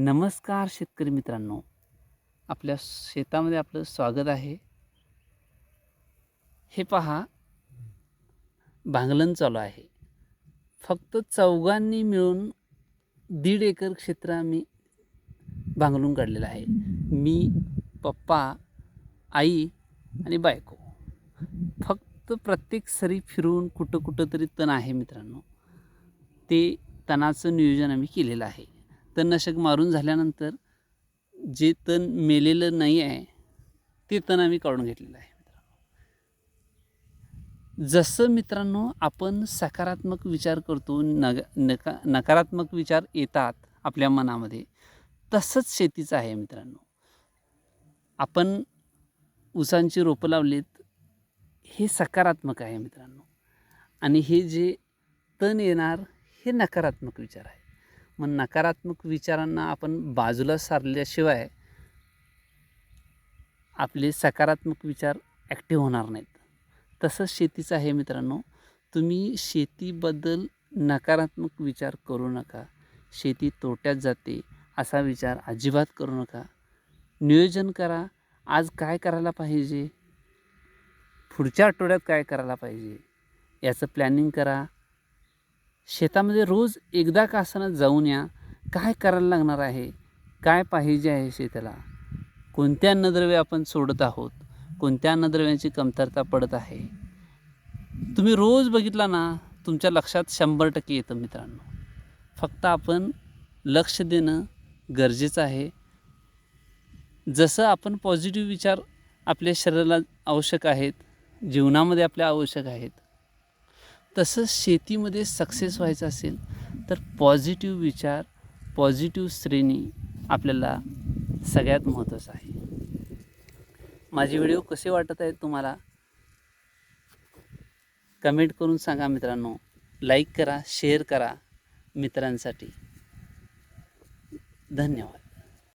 नमस्कार शेतकरी मित्रांनो. आपल्या शेतामध्ये आपलं स्वागत आहे. हे पहा भांगलन चालू आहे. फक्त चौघांनी मिळून दीड एकर क्षेत्र आम्ही भांगलून काढलेलं आहे. मी पप्पा आई आणि बायको. फक्त प्रत्येक सरी फिरून कुठं कुठं तरी तण आहे मित्रांनो. ते तणाचं नियोजन आम्ही केलेलं आहे. तणनाशक मारून झाल्यानंतर जे तण मेलेलं नाही आहे ते तण आम्ही काढून घेतलेलं आहे. मित्रांनो जसं मित्रांनो आपण सकारात्मक विचार करतो नग नका नकारात्मक विचार येतात आपल्या मनामध्ये तसंच शेतीचं आहे मित्रांनो. आपण ऊसांची रोपं लावलीत हे सकारात्मक आहे मित्रांनो. आणि हे जे तण येणार हे नकारात्मक विचार आहे. मग नकारात्मक विचारांना आपण बाजूला सारल्याशिवाय आपले सकारात्मक विचार ॲक्टिव्ह होणार नाहीत. तसंच शेतीचं आहे मित्रांनो तुम्ही शेतीबद्दल नकारात्मक विचार करू नका. शेती तोट्यात जाते असा विचार अजिबात करू नका. नियोजन करा आज काय करायला पाहिजे? पुढच्या आठवड्यात काय करायला पाहिजे? याचं प्लॅनिंग करा शेतामध्ये रोज एकदा का असताना जाऊन या काय करायला लागणार आहे? काय पाहिजे आहे शेताला? कोणत्या अन्नद्रव्य आपण सोडत आहोत? कोणत्या अन्नद्रव्याची कमतरता पडत आहे? तुम्ही रोज बघितला ना तुमच्या लक्षात शंभर टक्के येतं मित्रांनो. फक्त आपण लक्ष देणं गरजेचं आहे. जसं आपण पॉझिटिव्ह विचार आपल्या शरीराला आवश्यक आहेत जीवनामध्ये आपल्या आवश्यक आहेत तसंच शेतीमध्ये सक्सेस व्हायचं असेल तर पॉझिटिव्ह विचार पॉझिटिव्ह श्रेणी आपल्याला सगळ्यात महत्त्वाचं आहे. माझे व्हिडिओ कसे वाटत आहेत तुम्हाला? कमेंट करून सांगा मित्रांनो. लाईक करा शेअर करा मित्रांसाठी. धन्यवाद.